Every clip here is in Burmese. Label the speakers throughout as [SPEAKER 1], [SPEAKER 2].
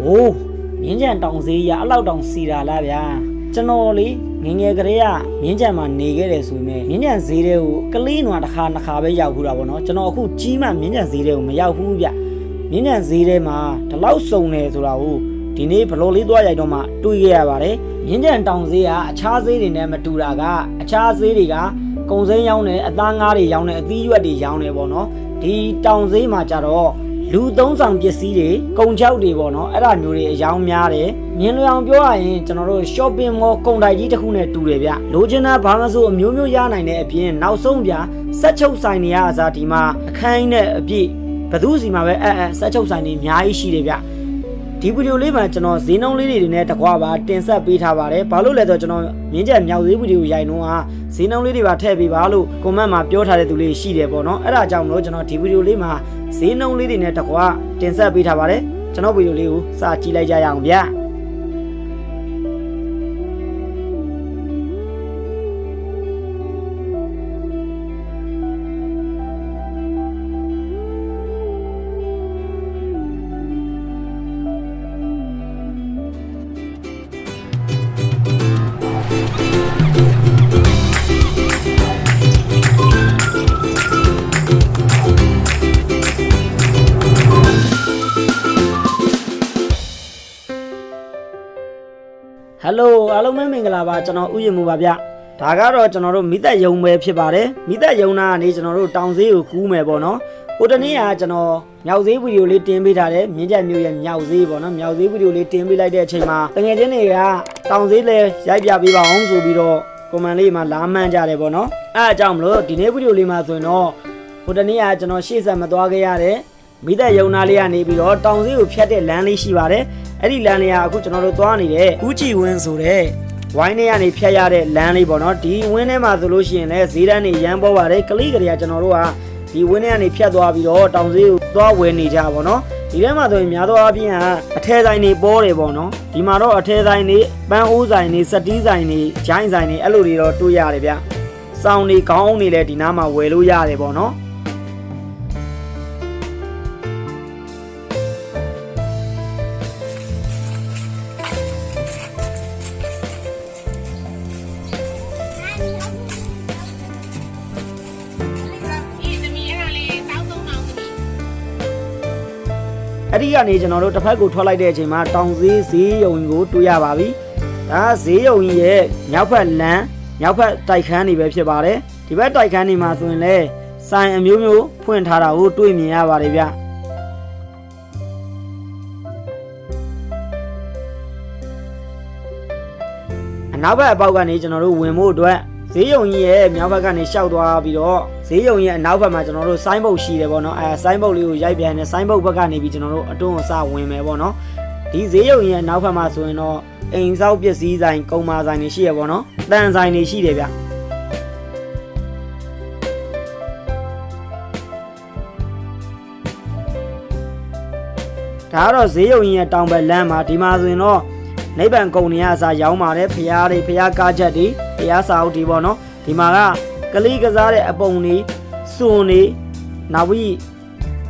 [SPEAKER 1] ။အိုးမြင်းကြံတောင်စေးရအလောက်တောင်စီတာလားဗျာ။ကျွန်တော်လေငယ်ငယ်ကလေးကမြင်းကြံမှာနေခဲ့တယ်ဆိုရင်မြင်းကြံဈေးတွေကိုကလေးနွားတစ်ခါနှစ်ခါပဲရောက်ဘူးတာပေါ့နော်။ကျွန်တော်အခုကြီးမှမြင်းကြံဈေးတွေကိုမရောက်ဘူးဗျ။မြင်းကြံဈေးတွေမှာဒီလောက်စုံနေဆိုတာကိုဒီနေ့ဘလော်လေးသွားရိုက်တော့မှတွေးခဲ့ရပါတယ်။မြင်းကြံတောင်ဈေးကအခြားဈေးတွေနဲ့မတူတာကအခြားဈေးတွေကကုံစိမ်းရောင်းတယ်အသားငါးတွေရောင်းတယ်အသီးရွက်တွေရောင်းတယ်ပေါ့နော်။ဒီတောင်ဈေးမှာကြတော့ လူသုံးဆောင်ပစ္စည်းတွေကုန်ချောက်တွေပေါ့နော်အဲ့ဒါမျိုးတွေအယောင်များတယ်မြင်လွယ်အောင်ပြောရရင်ကျွန်တော်တို့ shopping mall ကုန်တိုက်ကြီးတစ်ခုနဲ့တူတယ်ဗျလိုချင်တာဘာမှမဆိုအမျိုးမျိုးရနိုင်တဲ့အပြင်နောက်ဆုံးဗျစက်ချုပ်ဆိုင်တွေကအစားဒီမှာအခန်းကြီးနဲ့အပြည့်ဘသူစီမှာပဲအဲအဲစက်ချုပ်ဆိုင်တွေအများကြီးရှိတယ်ဗျ ဒီဗီဒီယိုလေးမှာကျွန်တော်ဈေးနှုန်းလေးတွေနဲ့တကွာပါတင်ဆက်ပေးထားပါတယ်ဘာလို့လဲဆိုတော့ကျွန်တော်မြင်းချက်မြောက်ဈေးဗီဒီယိုရိုက်နှုန်းကဈေးနှုန်းလေးတွေပါထည့်ပေးပါလို့ comment မှာပြောထားတဲ့သူလေးရှိတယ်ပေါ့နော်အဲ့ဒါကြောင့်မလို့ကျွန်တော်ဒီဗီဒီယိုလေးမှာဈေးနှုန်းလေးတွေနဲ့တကွာတင်ဆက်ပေးထားပါတယ်ကျွန်တော်ဗီဒီယိုလေးကိုစကြည့်လိုက်ကြရအောင်ဗျာ ဟယ်လိုအားလုံးပဲမင်္ဂလာပါကျွန်တော်ဥယျာဉ်မူပါဗျဒါကတော့ကျွန်တော်တို့မိသက်ယုံပဲဖြစ်ပါတယ်မိသက်ယုံနာကနေကျွန်တော်တို့တောင်ဈေးကိုကူးမယ်ပေါ့နော်ဟိုတနေ့ကကျွန်တော်မြောက်ဈေးဗီဒီယိုလေးတင်ပေးထားတယ်မြင်းချက်မျိုးရဲ့မြောက်ဈေးပေါ့နော်မြောက်ဈေးဗီဒီယိုလေးတင်ပေးလိုက်တဲ့အချိန်မှာတငယ်ချင်းတွေကတောင်ဈေးလဲရိုက်ပြပေးပါအောင်ဆိုပြီးတော့ကွန်မန့်လေးမှာလာမှန်းကြတယ်ပေါ့နော်အဲအကြောင်းမလို့ဒီနေ့ဗီဒီယိုလေးမှာဆိုရင်တော့ဟိုတနေ့ကကျွန်တော်ရှေ့ဆက်မသွားခဲ့ရတဲ့ မိသက်ယုံနာလေးကနေပြီးတော့တောင်စီးကိုဖြတ်တဲ့လမ်းလေးရှိပါတယ်အဲ့ဒီလမ်းလေးကအခုကျွန်တော်တို့သွားနေတဲ့ဦးကြည်ဝင်းဆိုတဲ့ဝိုင်းထဲကနေဖြတ်ရတဲ့လမ်းလေးပေါ့နော်ဒီဝင်းထဲမှာဆိုလို့ရှိရင်လည်းဈေးတန်းတွေရမ်းပေါ်ပါတယ်ကလေးကလေးကကျွန်တော်တို့ကဒီဝင်းထဲကနေဖြတ်သွားပြီးတော့တောင်စီးကိုသွားဝယ်နေကြပါတော့ဒီထဲမှာဆိုရင်များသောအားဖြင့်ကအထဲဆိုင်တွေပေါ်တယ်ပေါ့နော်ဒီမှာတော့အထဲဆိုင်တွေပန်းအိုးဆိုင်တွေစက်တီးဆိုင်တွေဂျိုင်းဆိုင်တွေအဲ့လိုတွေတော့တွေ့ရတယ်ဗျစောင်းတွေခေါင်းတွေလည်းဒီနားမှာဝယ်လို့ရတယ်ပေါ့နော် ကနေကျွန်တော်တို့တစ်ဖက်ကိုထွက်လိုက်တဲ့အချိန်မှာတောင်ဈေးဈေးရုံကိုတွေ့ရပါပြီ။ဒါဈေးရုံကြီးရဲ့မြောက်ဖက်လမ်းမြောက်ဖက်တိုက်ခန်းတွေပဲဖြစ်ပါတယ်။ဒီဘက်တိုက်ခန်းတွေမှာဆိုရင်လည်းဆိုင်အမျိုးမျိုးဖွင့်ထားတာကိုတွေ့မြင်ရပါတယ်ဗျ။အနောက်ဘက်အပေါက်ကနေကျွန်တော်တို့ဝင်ဖို့အတွက်ဈေးရုံကြီးရဲ့မြောက်ဘက်ကနေရှောက်သွားပြီးတော့ ဈေးရုံကြီးရဲ့အနောက်ဘက်မှာကျွန်တော်တို့ဆိုင်းဘုတ်ရှိတယ်ပေါ့နော်အဲဆိုင်းဘုတ်လေးကိုရိုက်ပြန်တယ်ဆိုင်းဘုတ်ဘက်ကနေပြီးကျွန်တော်တို့အတွန်းအစဝင်မယ်ပေါ့နော်ဒီဈေးရုံကြီးရဲ့နောက်ဘက်မှာဆိုရင်တော့အိမ်ဆောက်ပစ္စည်းဆိုင်ကုန်မာဆိုင်တွေရှိရပေါ့နော်တန်ဆိုင်တွေရှိတယ်ဗျဒါကတော့ဈေးရုံကြီးရဲ့တောင်ဘက်လမ်းမှာဒီမှာဆိုရင်တော့နိဗ္ဗာန်ကုံနေရအစားရောင်းပါတယ်ဖျားတွေဖျားကားချက်တွေဖျားစာအုပ်တွေပေါ့နော်ဒီမှာက ကလေးကစားတဲ့အပုံတွေစွန်တွေနောက်ပြီး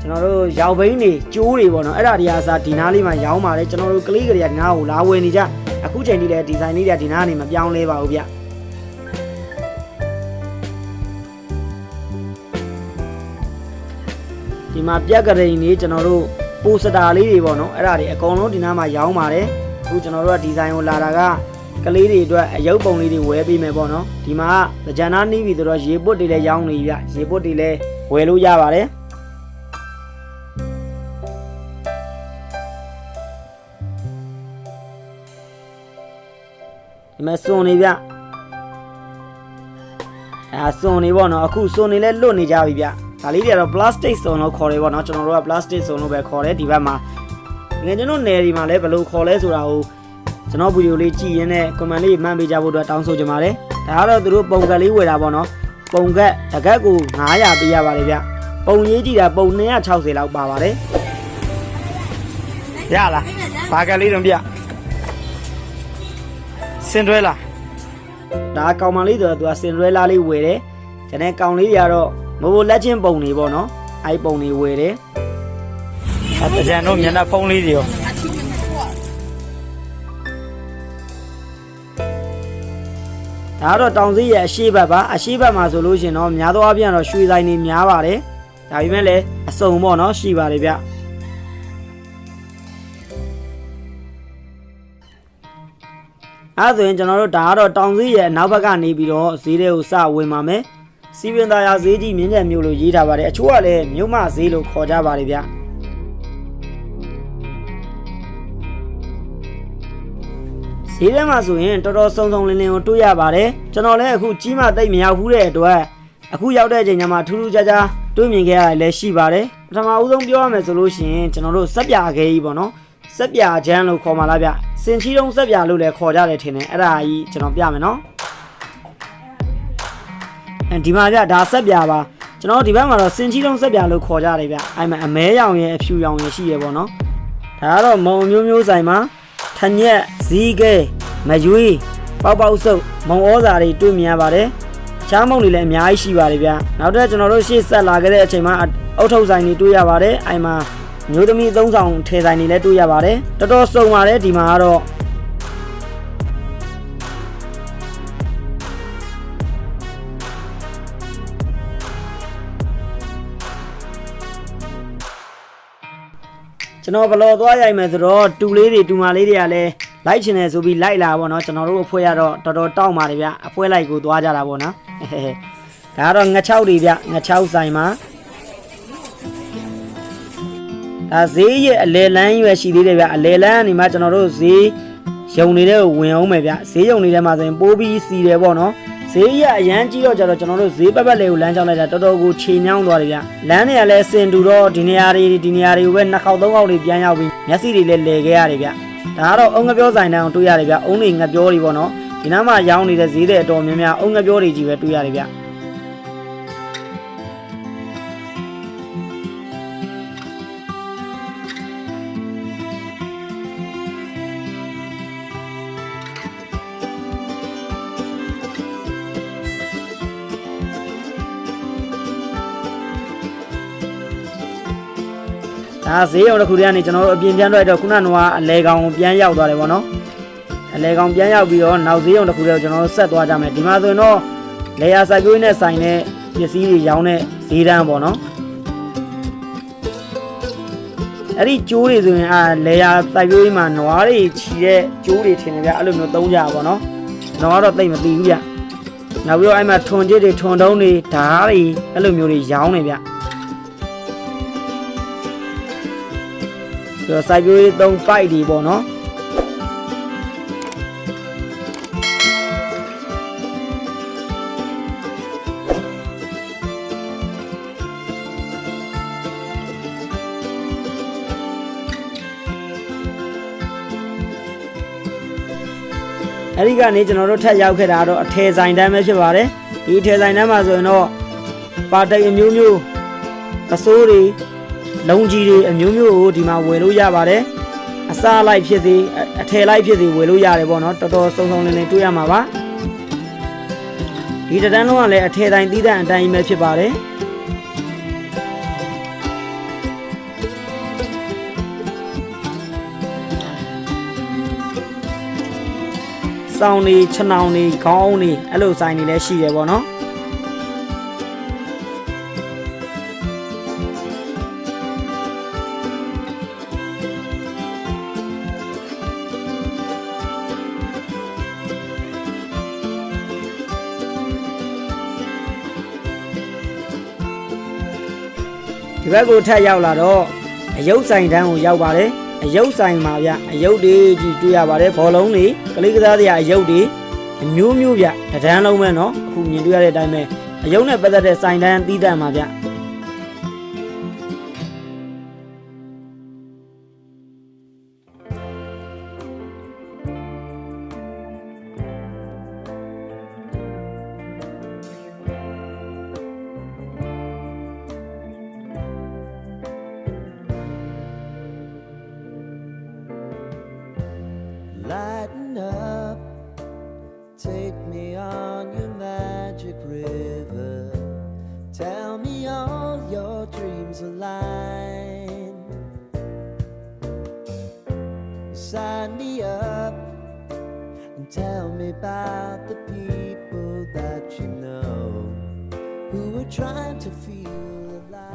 [SPEAKER 1] ကျွန်တော်တို့ရောင်ဘိန်းတွေကျိုးတွေပေါ့နော်အဲ့ဒါတွေအစားဒီနားလေးမှာရောင်းပါတယ်ကျွန်တော်တို့ကလေးကလေးကဒီနားကိုလာဝယ်နေကြအခုချိန်ထိလည်းဒီဇိုင်းလေးတွေကဒီနားနေမပြောင်းလဲပါဘူးဗျဒီမှာပြက်ကရိန်လေးကျွန်တော်တို့ပိုစတာလေးတွေပေါ့နော်အဲ့ဒါတွေအကုန်လုံးဒီနားမှာရောင်းပါတယ်အခုကျွန်တော်တို့ကဒီဇိုင်းကိုလာတာက ကလေးတွေအတွက်အယုတ်ပုံလေးတွေဝယ်ပေးမယ်ပေါ့နော်ဒီမှာကကြံနာနီးပြီဆိုတော့ရေပုတ်တွေလည်းရောင်းနေပြီဗျရေပုတ်တွေလည်းဝယ်လို့ရပါတယ်ဒီမှာစွန်နေဗျအဲစွန်နေပေါ့နော်အခုစွန်နေလဲလွတ်နေကြပြီဗျဒါလေးတွေကတော့ plastic စွန်လို့ခေါ်တယ်ပေါ့နော်ကျွန်တော်တို့က plastic စွန်လို့ပဲခေါ်တယ်ဒီဘက်မှာငယ်ကျွန်တော်နယ်ဒီမှာလည်းဘယ်လိုခေါ်လဲဆိုတာကို ကျွန်တော်ဗီဒီယိုလေးကြည့်ရင်းနဲ့ comment လေးမှန်ပေးကြဖို့အတွက်တောင်းဆိုချင်ပါတယ်။ဒါကတော့သူတို့ပုံကက်လေးဝယ်တာပေါ့နော်။ပုံကက်တကက်ကို900ပေးရပါတယ်ဗျ။ပုံရေးကြည့်တာပုံ260လောက်ပါပါတယ်။ရလား။ဘာကက်လေးတော့ပြ။စင်တွဲလား။ဒါကောင်မလေးဆိုတော့သူကစင်တွဲလားလေးဝယ်တယ်။ကျန်တဲ့ကောင်လေးတွေကတော့မဘလက်ချင်းပုံတွေပေါ့နော်။အဲ့ပုံတွေဝယ်တယ်။အဲတကြံတို့မျက်နှာဖုံးလေးတွေရော ဒါကတော့တောင်စီးရဲ့အရှိတ်ဘက်ပါအရှိတ်ဘက်မှာဆိုလို့ရှိရင်တော့များသောအားဖြင့်တော့ရွှေဆိုင်တွေများပါတယ်ဒါပေမဲ့လည်းအစုံပေါ့နော်ရှိပါတယ်ဗျအဲဆိုရင်ကျွန်တော်တို့ဒါကတော့တောင်စီးရဲ့အနောက်ဘက်ကနေပြီးတော့ဈေးတွေကိုစဝင်ပါမယ်စီပင်သားရဈေးကြီးမြင်းကျန်မြို့လို့ရေးထားပါတယ်အချို့ကလည်းမြို့မဈေးလို့ခေါ်ကြပါတယ်ဗျ ဈေးထဲမှာဆိုရင်တော်တော်စုံစုံလင်းလင်းကိုတွေ့ရပါတယ်ကျွန်တော်လည်းအခုကြီးမှတိတ်မရောက်ဘူးတဲ့အတွက်အခုရောက်တဲ့အချိန်ညမှာထူးထူးခြားခြားတွေ့မြင်ခဲ့ရတယ်လည်းရှိပါတယ်ပထမဦးဆုံးပြောရမယ်ဆိုလို့ရှိရင်ကျွန်တော်တို့စက်ပြာခဲကြီးပေါ့နော်စက်ပြာချမ်းလို့ခေါ်မှလားဗျစင်ချီတုံးစက်ပြာလို့လည်းခေါ်ကြတယ်ထင်တယ်အဲ့ဒါကြီးကျွန်တော်ပြမယ်နော်အဲဒီမှာဗျဒါဆက်ပြပါကျွန်တော်ဒီဘက်မှာတော့စင်ချီလုံးဆက်ပြလို့ခေါ်ကြတယ်ဗျအဲ့မှာအမဲရောင်ရဲ့အဖြူရောင်ရဲ့ရှိရပေါ့နော်ဒါကတော့မုံမျိုးမျိုးဆိုင်မှာ ထညက်ဇီးကဲမရွေးပေါက်ပေါက်စုပ်မုံဩဇာတွေတွေ့မြင်ရပါတယ်ချားမုံတွေလည်းအများကြီးရှိပါတယ်ဗျနောက်တော့ကျွန်တော်တို့ရှေ့ဆက်လာခဲ့တဲ့အချိန်မှာအုတ်ထုပ်ဆိုင်တွေတွေ့ရပါတယ်အဲ့မှာမျိုးသမီးသုံးဆောင်ထဲဆိုင်တွေလည်းတွေ့ရပါတယ်တော်တော်စုံပါတယ်ဒီမှာကတော့ ကျွန်တော်ဘလော်သွားရိုက်မယ်ဆိုတော့တူလေးတွေတူမလေးတွေကလည်းလိုက်ချင်တယ်ဆိုပြီးလိုက်လာပေါ့နော်ကျွန်တော်တို့အဖွဲရတော့တော်တော်တောက်ပါတယ်ဗျအဖွဲလိုက်ကိုသွားကြတာပေါ့နော်ဟဲဟဲဟဲဒါကတော့ငချောက်တွေဗျငချောက်ဆိုင်မှာဒါဈေးရဲ့အလဲလန်းရွယ်ရှိသေးတယ်ဗျအလဲလန်းကနေမှကျွန်တော်တို့ဈေးယုံနေတဲ့ကိုဝင်အောင်မယ်ဗျဈေးယုံနေတဲ့မှာဆိုရင်ပိုးပြီးစီတယ်ပေါ့နော် ဈေးရအရန်ကြီးတော့ကြတော့ကျွန်တော်တို့ဈေးပတ်ပတ်လေးကိုလမ်းကြောင်းလိုက်တာတော်တော်ကိုခြေမြောင်းသွားတယ်ဗျလမ်းတွေကလည်းစင်တူတော့ဒီနေရာတွေဒီနေရာတွေကိုပဲနှစ်ခေါက်သုံးခေါက်တွေပြန်ရောက်ပြီးမျက်စိတွေလည်းလဲခဲ့ရတယ်ဗျဒါကတော့အုံငပြောဆိုင်တန်းကိုတွေ့ရတယ်ဗျအုံတွေငပြောတွေပေါ့နော်ဒီနားမှာရောင်းနေတဲ့ဈေးတွေအတော်များများအုံငပြောတွေကြီးပဲတွေ့ရတယ်ဗျ ဒါဈေးရုံတစ်ခုတည်းကနေကျွန်တော်တို့အပြင်ပြန်ထွက်တော့ခုနကအလဲကောင်ကိုပြန်ရောက်သွားတယ်ပေါ့နော်အလဲကောင်ပြန်ရောက်ပြီးတော့နောက်ဈေးရုံတစ်ခုတည်းကိုကျွန်တော်တို့ဆက်သွားကြမယ်ဒီမှာဆိုရင်တော့လေယာစိုက်ပျိုးရေးနဲ့ဆိုင်တဲ့ပစ္စည်းတွေရောင်းတဲ့ဈေးတန်းပေါ့နော်အဲ့ဒီကျိုးတွေဆိုရင်အာလေယာစိုက်ပျိုးရေးမှာနွားတွေချီတဲ့ကျိုးတွေထင်တယ်ဗျအဲ့လိုမျိုးသုံးကြပါပေါ့နော်နွားတော့သိမ့်မသိဘူးဗျနောက်ပြီးတော့အဲ့မှာထွန်ကျစ်တွေထွန်တုံးတွေဓားတွေအဲ့လိုမျိုးတွေရောင်းနေဗျ ဆိုတော့စိုက်ပျိုးရေးသုံးပိုက်တွေပေါ့နော်အဲ့ဒီကနေကျွန်တော်တို့ထက်ရောက်ခဲ့တာတော့အထယ်ဆိုင်တန်းပဲဖြစ်ပါတယ်ဒီအထယ်ဆိုင်တန်းမှာဆိုရင်တော့ပါတိတ်အမျိုးမျိုးအစိုးတွေ လုံကြီးတွေအမျိုးမျိုးကိုဒီမှာဝယ်လို့ရပါတယ်အစားလိုက်ဖြစ်စေအအထည်လိုက်ဖြစ်စေဝယ်လို့ရတယ်ပေါ့နော်တော်တော်စုံစုံလင်လင်တွေ့ရမှာပါဒီတစ်တန်းလုံးကလည်းအထည်တိုင်းသီးသန့်အတိုင်းပဲဖြစ်ပါတယ်စောင်းနေခြံောင်နေခေါင်းအုံးနေအဲ့လိုဆိုင်နေလည်းရှိတယ်ပေါ့နော် ဒီဘက်ကိုထပ်ရောက်လာတော့အယုတ်ဆိုင်တန်းကိုရောက်ပါတယ်အယုတ်ဆိုင်မှာဗျအယုတ်တွေကြီးတွေ့ရပါတယ်ဘောလုံးတွေကလေးကစားစရာအယုတ်တွေအမျိုးမျိုးဗျတစ်တန်းလုံးပဲเนาะအခုမြင်တွေ့ရတဲ့အတိုင်းပဲအယုတ်နဲ့ပတ်သက်တဲ့ဆိုင်တန်းသီးသန့်ပါဗျ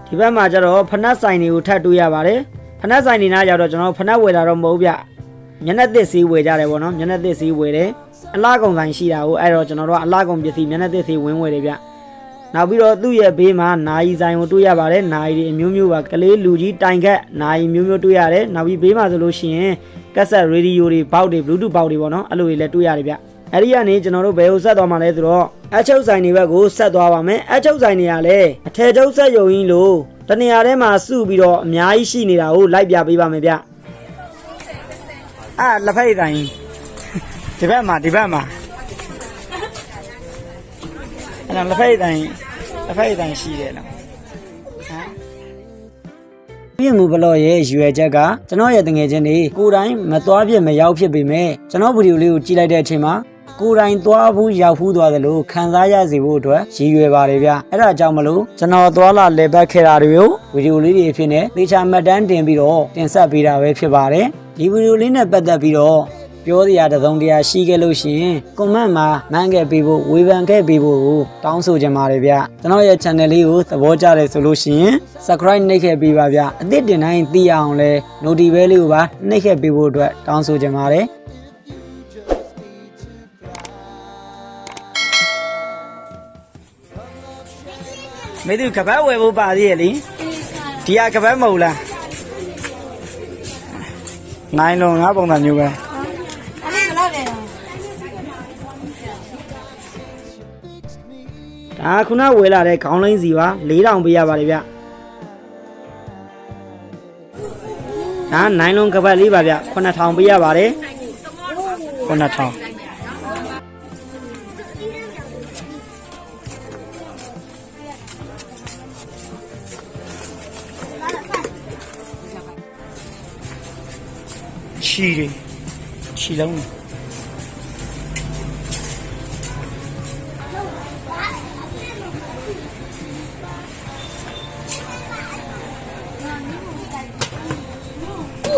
[SPEAKER 1] ဒီဘက်မှာကျတော့ဖနက်ဆိုင်တွေကိုထပ်တွေ့ရပါတယ်ဖနက်ဆိုင်တွေနားကြတော့ကျွန်တော်ဖနက်ဝယ်တာတော့မဟုတ်ဗျမျက်နှာသစ်စီးဝယ်ကြတယ်ပေါ့နော်မျက်နှာသစ်စီးဝယ်တယ်အလားကုန်ဆိုင်ရှိတာကိုအဲ့တော့ကျွန်တော်တို့ကအလားကုန်ပစ္စည်းမျက်နှာသစ်စီးဝင်းဝယ်တယ်ဗျနောက်ပြီးတော့သူ့ရဲ့ဘေးမှာနာယီဆိုင်ကိုတွေ့ရပါတယ်နာယီတွေအမျိုးမျိုးပါကလေးလူကြီးတိုင်ခက်နာယီမျိုးမျိုးတွေ့ရတယ်နောက်ပြီးဘေးမှာဆိုလို့ရှိရင်ကက်ဆက်ရေဒီယိုတွေဘောက်တွေ Bluetooth ဘောက်တွေပေါ့နော်အဲ့လိုတွေလည်းတွေ့ရတယ်ဗျ အဲ့ဒီကနေကျွန်တော်တို့ဘယ်ကိုဆက်သွားမှာလဲဆိုတော့အချုပ်ဆိုင်တွေဘက်ကိုဆက်သွားပါမယ်အချုပ်ဆိုင်တွေကလည်းအထည်ချုပ်ဆက်ယုံကြီးလို့တနေရာထဲမှာစုပြီးတော့အများကြီးရှိနေတာကိုလိုက်ပြပေးပါမယ်ဗျအဲ့လက်ဖက်ရည်တိုင်းဒီဘက်မှာဒီဘက်မှာအဲ့ဒါလက်ဖက်ရည်တိုင်းလက်ဖက်ရည်တိုင်းရှိတယ်နော်ဟမ်ပြင်းမှုဘလော့ရဲ့ရွယ်ချက်ကကျွန်တော်ရဲ့တငယ်ချင်းတွေကိုယ်တိုင်မသွားဖြစ်မရောက်ဖြစ်ပေမဲ့ကျွန်တော်ဗီဒီယိုလေးကိုကြည့်လိုက်တဲ့အချိန်မှာ ကိုယ်တိုင်သွားဘူးရောက်ဘူးသွားတယ်လို့ခံစားရစေဖို့အတွက်ရည်ရွယ်ပါတယ်ဗျအဲ့ဒါကြောင့်မလို့ကျွန်တော်သွားလာလေပတ်ခဲ့တာတွေကိုဗီဒီယိုလေးတွေအဖြစ်နဲ့သေချာမှတ်တမ်းတင်ပြီးတော့တင်ဆက်ပေးတာပဲဖြစ်ပါတယ်ဒီဗီဒီယိုလေးနဲ့ပတ်သက်ပြီးတော့ပြောစရာတစ်စုံတစ်ရာရှိခဲ့လို့ရှိရင်ကွန်မန့်မှာမှန်းခဲ့ပေးဖို့ဝေဖန်ခဲ့ပေးဖို့ကိုတောင်းဆိုချင်ပါတယ်ဗျကျွန်တော်ရဲ့ channel လေးကိုသဘောကျတယ်ဆိုလို့ရှိရင် subscribe နှိပ်ခဲ့ပေးပါဗျအသစ်တင်တိုင်းသိအောင်လဲ notification လေးကိုပါနှိပ်ခဲ့ပေးဖို့အတွက်တောင်းဆိုချင်ပါတယ် မေသူကပတ်ဝယ်ဖို့ပါသေးရဲ့လေဒီကကပတ်မဟုတ်လားနိုင်လုံးငါပုံစံမျိုးပဲ
[SPEAKER 2] အဲ့ဒါလည်း
[SPEAKER 1] ဒါခုနဝယ်လာတဲ့ခေါင်းလိမ့်စီပါ4000ပေးရပါတယ်ဗျဒါနိုင်လုံးကပတ်လေးပါဗျ9000ပေးရပါတယ်9000 လုံးတွေ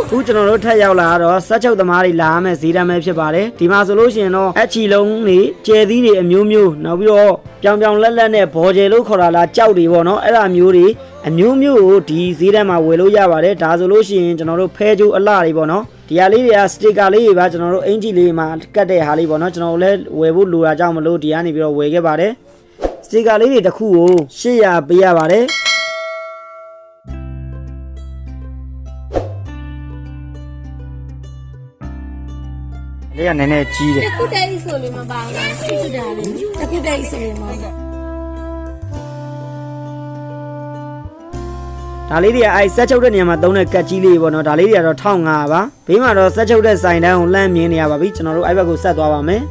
[SPEAKER 1] အခုကျွန်တော်တို့ထက်ရောက်လာတော့စက်ချုပ်သမားတွေလာမယ်ဈေးတမ်းပဲဖြစ်ပါတယ်ဒီမှာဆိုလို့ရှိရင်တော့အချီလုံးတွေကျဲသီးတွေအမျိုးမျိုးနောက်ပြီးတော့ပြောင်ပြောင်လက်လက်နဲ့ဘော်ကျဲလို့ခေါ်တာလားကြောက်တွေပေါ့နော်အဲ့ဒါမျိုးတွေ အမျိုးမျိုးကိုဒီဈေးတမ်းမှာဝယ်လို့ရပါတယ်ဒါဆိုလို့ရှိရင်ကျွန်တော်တို့ဖဲချိုးအလှတွေပေါ့နော်ဒီဟာလေးတွေကစတစ်ကာလေးတွေပါကျွန်တော်တို့အင်ဂျီလေးမှာကတ်တဲ့ဟာလေးပေါ့နော်ကျွန်တော်တို့လည်းဝယ်ဖို့လိုတာကြောင့်မလို့ဒီကနေပြီးတော့ဝယ်ခဲ့ပါတယ်စတစ်ကာလေးတွေတစ်ခုကို800ပေးရပါတယ်လေးကနည်းနည်းကြီးတယ်
[SPEAKER 2] တခုတည်းဆိုလို့မပါဘူး။စစ်စစ်တာလေ။တခုတည်းဆိုရင်မဟုတ်ဘူး
[SPEAKER 1] ဒါလေးတွေကအဲဆက်ချုပ်တဲ့နေရာမှာသုံးတဲ့ကတ်ကြီးလေးပေါ့နော်ဒါလေးတွေကတော့1500ပါဘေးမှာတော့ဆက်ချုပ်တဲ့ဆိုင်တန်းကိုလှမ်းမြင်နေရပါပြီကျွန်တော်တို့အဲ့ဘက်ကိုဆက်သွားပါမယ်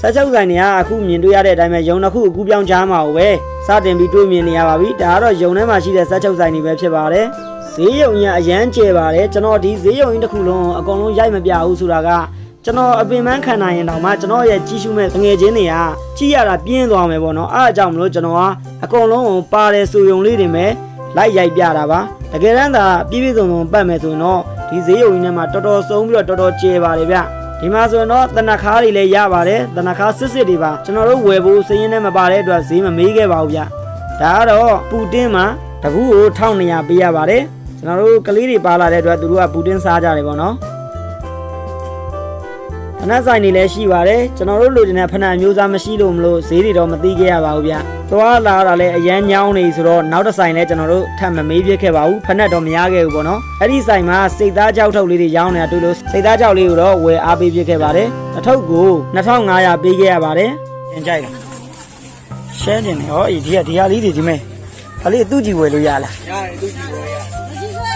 [SPEAKER 1] ဆက်ချုပ်ဆိုင်တွေကအခုမြင်တွေ့ရတဲ့အတိုင်းပဲယုံတစ်ခုအကူပြောင်းချားမှာပဲစတင်ပြီးတွေ့မြင်နေရပါပြီဒါကတော့ယုံထဲမှာရှိတဲ့ဆက်ချုပ်ဆိုင်တွေပဲဖြစ်ပါတယ်ဈေးယုံကြီးကအရန်ကျဲပါတယ်ကျွန်တော်ဒီဈေးယုံကြီးတစ်ခုလုံးအကုန်လုံးရိုက်မပြဘူးဆိုတာကကျွန်တော်အပင်ပန်းခံနိုင်ရင်တောင်မှကျွန်တော်ရဲ့ကြီးစုမဲ့ငွေချင်းတွေကကြီးရတာပြင်းသွားမယ်ပေါ့နော်အားအကြောင်းမလို့ကျွန်တော်ကအကုန်လုံးကိုပါတယ်ဆိုယုံလေးတွေမဲ့ လိုက်ရိုက်ပြတာပါတကယ်တမ်းသာပြည့်ပြည့်စုံစုံပတ်မယ်ဆိုရင်တော့ဒီဈေးယုံကြီးထဲမှာတော်တော်ဆုံးပြီးတော့တော်တော်ကျဲပါတယ်ဗျဒီမှာဆိုရင်တော့တနခါးတွေလည်းရပါတယ်တနခါးစစ်စစ်တွေပါကျွန်တော်တို့ဝယ်ဖို့စည်ရင်းနဲ့မပါတဲ့အတွက်ဈေးမမေးခဲ့ပါဘူးဗျဒါကတော့ပူတင်းမှာတကူကို1200ပေးရပါတယ်ကျွန်တော်တို့ကလေးတွေပါလာတဲ့အတွက်သူတို့ကပူတင်းစားကြတယ်ပေါ့နော်ဖ နက်ဆိုင်တွေလည်းရှိပါတယ်ကျွန်တော်တို့လိုချင်တဲ့ဖနက်အမျိုးသားမရှိလို့မလို့ဈေးတွေတော့မသိခဲ့ရပါဘူးဗျသွားလာတာလည်းအရန်ညောင်းနေဆိုတော့နောက်တစ်ဆိုင်လည်းကျွန်တော်တို့ထပ်မမေးပြခဲ့ပါဘူးဖနက်တော့မရခဲ့ဘူးပေါ့နော်အဲ့ဒီဆိုင်မှာစိတ်သားကြောက်ထုတ်လေးတွေရောင်းနေတာတွေ့လို့စိတ်သားကြောက်လေးကိုတော့ဝယ်အားပေးပြခဲ့ပါတယ်တစ်ထုပ်ကို2500ပေးခဲ့ရပါတယ်သင်ကြိုက်လားရှဲနေတယ်ဟောဒီကဒီဟာလေးတွေဒီမဲ့ဒါလေးသူ့ကြည့်ဝယ်လို့ရလားရတယ်သူ့ကြည့်ဝယ်ရ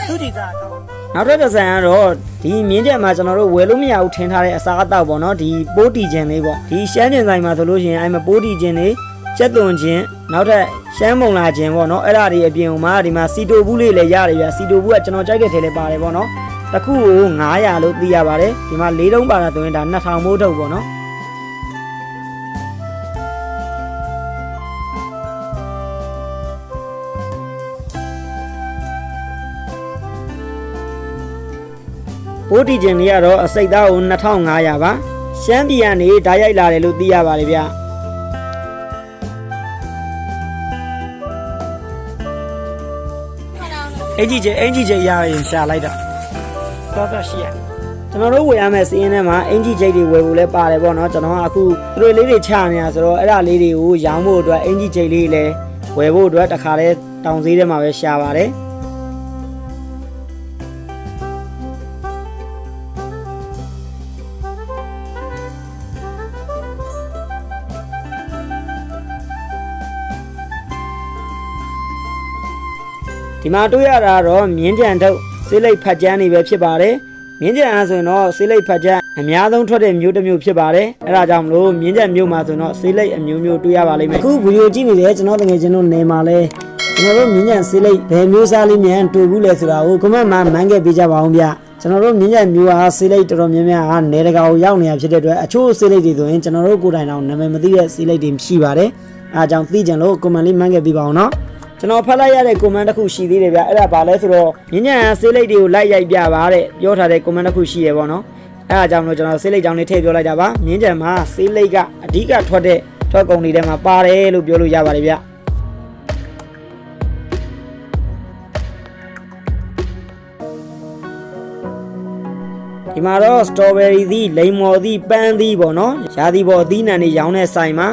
[SPEAKER 1] သူ့ကြည့်စားတော့ နောက်တစ်တစ်ဆန်ကတော့ဒီမြင်းချက်မှာကျွန်တော်တို့ဝယ်လို့မရဘူးထင်ထားတဲ့အစားအသောက်ပေါ့နော်ဒီပိုးတီခြင်းလေးပေါ့ဒီရှမ်းကျင်ဆိုင်မှာဆိုလို့ရှိရင်အဲ့မှာပိုးတီခြင်းလေးချက်သွန်ခြင်းနောက်ထပ်ရှမ်းမုံလာခြင်းပေါ့နော်အဲ့ဒါတွေအပြင်မှာဒီမှာစီတိုဘူးလေးလည်းရတယ်ဗျစီတိုဘူးကကျွန်တော်ကြိုက်တဲ့ထဲလေးပါတယ်ပေါ့နော်တစ်ခုကို900လို့သိရပါတယ်ဒီမှာ၄တုံးပါတာဆိုရင်ဒါ2000မိုးထုတ်ပေါ့နော် ဘိုးတီဂျင်တွေကတော့အစိတ်သားကို2500ပါရှမ်းပြည်ကနေဓာတ်ရိုက်လာတယ်လို့သိရပါတယ်ဗျအကြီးကြီးအကြီးကြီးရရင်ရှာလိုက်တာသွားသွားရှိရကျွန်တော်တို့ဝယ်ရမယ့်စီးရင်ထဲမှာအင်ဂျီဂျိတ်တွေဝယ်ဖို့လဲပါတယ်ပေါ့နော်ကျွန်တော်ကအခုသူတွေလေးတွေချနေတာဆိုတော့အဲ့ဒါလေးတွေကိုရောင်းဖို့အတွက်အင်ဂျီဂျိတ်လေးလည်းဝယ်ဖို့အတွက်တခါလဲတောင်ဈေးထဲမှာပဲရှာပါတယ် ဒီမှာတွေ့ရတာတော့မြင်းကြံထုတ်ဆေးလိပ်ဖတ်ကြမ်းတွေပဲဖြစ်ပါတယ်မြင်းကြံအားဆိုရင်တော့ဆေးလိပ်ဖတ်ကြမ်းအများဆုံးထွက်တဲ့မျိုးတစ်မျိုးဖြစ်ပါတယ်အဲဒါကြောင့်မလို့မြင်းကြံမျိုးမှာဆိုရင်တော့ဆေးလိပ်အမျိုးမျိုးတွေ့ရပါလိမ့်မယ်အခုဗီဒီယိုကြည့်နေတယ်ကျွန်တော်တကယ်ကျွန်တော်နေမှာလဲကျွန်တော်တို့မြင်းကြံဆေးလိပ်ဘယ်မျိုးစားလေးမြန်တွေ့ဘူးလဲဆိုတာကိုကွန်မန့်မှာမန်းခဲ့ပေးကြပါအောင်ဗျကျွန်တော်တို့မြင်းကြံမျိုးအားဆေးလိပ်တော်တော်များများအားနေတကာကိုရောက်နေတာဖြစ်တဲ့အတွက်အချို့ဆေးလိပ်တွေဆိုရင်ကျွန်တော်တို့ကိုယ်တိုင်တော့နာမည်မသိတဲ့ဆေးလိပ်တွေရှိပါတယ်အားကြောင့်သိကြလို့ကွန်မန့်လေးမန်းခဲ့ပေးပါအောင်နော် ကျွန်တော်ဖတ်လိုက်ရတဲ့ comment တစ်ခုရှိသေးတယ်ဗျအဲ့ဒါဘာလဲဆိုတော့ညဉ့်ညံဆေးလိပ်တွေကိုလိုက်ရိုက်ပြပါတဲ့ပြောထားတဲ့ comment တစ်ခုရှိရပေါ့နော်အဲ့ဒါကြောင့်မလို့ကျွန်တော်ဆေးလိပ်ကြောင့်လေးထည့်ပြောလိုက်တာပါမြင်းကြံမှာဆေးလိပ်ကအဓိကထွက်တဲ့ထွက်ကုန်တွေထဲမှာပါတယ်လို့ပြောလို့ရပါတယ်ဗျဒီမှာတော့ strawberry သီးလိမ္မော်သီးပန်းသီးပေါ့နော်ရာသီပေါ်အသီးနှံတွေရောင်းတဲ့ဆိုင်မှာ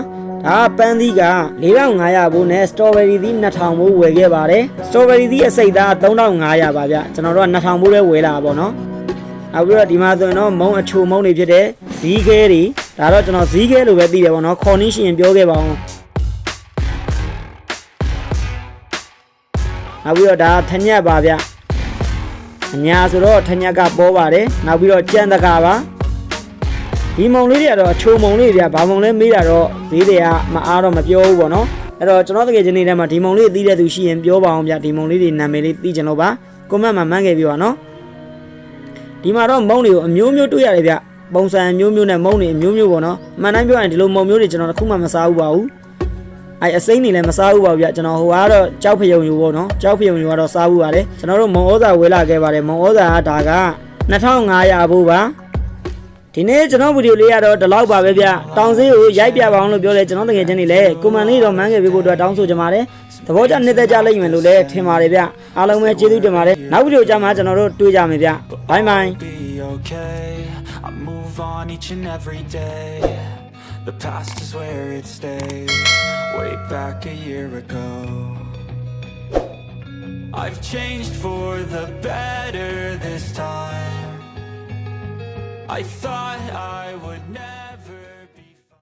[SPEAKER 1] ဒါကပန်းသီးက4500ဘိုးနဲ့ strawberry သီး2000ဘိုးဝယ်ခဲ့ပါတယ် strawberry သီးအစိတ်သား3500ပါဗျကျွန်တော်တို့က2000ဘိုးပဲဝယ်လာတာပေါ့နော်နောက်ပြီးတော့ဒီမှာဆိုရင်တော့မုံအချိုမုံတွေဖြစ်တဲ့ဇီးခဲတွေဒါတော့ကျွန်တော်ဇီးခဲလို့ပဲသိတယ်ပေါ့နော်ခေါ်နည်းရှင်ပြောခဲ့ပါအောင်နောက်ပြီးတော့ဒါထညက်ပါဗျအညာဆိုတော့ထညက်ကပေါ်ပါတယ်နောက်ပြီးတော့ကြံတကာပါ ဒီမုံလေးတွေကတော့အချိုမုံလေးတွေဗျဘာမုံလဲမေးတာတော့ဈေးတွေကမအားတော့မပြောဘူးပေါ့နော်အဲ့တော့ကျွန်တော်တကယ်ချင်းနေထဲမှာဒီမုံလေးသိတဲ့သူရှိရင်ပြောပါအောင်ဗျဒီမုံလေးတွေနာမည်လေးသိချင်လို့ပါကွန်မန့်မှာမှန်းခဲ့ပြီးပါနော်ဒီမှာတော့မုံတွေကိုအမျိုးမျိုးတွေ့ရတယ်ဗျပုံစံအမျိုးမျိုးနဲ့မုံတွေအမျိုးမျိုးပေါ့နော်အမှန်တမ်းပြောရင်ဒီလိုမုံမျိုးတွေကျွန်တော်တစ်ခုမှမစားဘူးပါဘူးအဲအစိမ့်နေလည်းမစားဘူးပါဘူးဗျကျွန်တော်ဟိုကတော့ကြောက်ဖယုံယူပေါ့နော်ကြောက်ဖယုံယူကတော့စားဘူးပါတယ်ကျွန်တော်တို့မုံဩဇာဝေလာခဲ့ပါတယ်မုံဩဇာကဒါက2500ဘူးပါ ဒီနေ့ကျွန်တော်ဗီဒီယိုလေးကတော့ဒီလောက်ပါပဲဗျတောင်စည်းကိုရိုက်ပြပါအောင်လို့ပြောတယ်ကျွန်တော်တကယ်ချင်းနေလေကွန်မန်လေးတော့မန်းခဲ့ပေးဖို့အတွက်တောင်းဆိုကြပါတယ်သဘောကျနှစ်သက်ကြလိမ့်မယ်လို့လည်းထင်ပါတယ်ဗျအားလုံးပဲကျေးဇူးတင်ပါတယ်နောက်ဗီဒီယိုကြမှာကျွန်တော်တို့တွေ့ကြမယ်ဗျဘိုင်ဘိုင်
[SPEAKER 3] be okay. I move on each and every day. The past is where it stays. Way back a year ago. I've changed for the better this time. I thought I would never.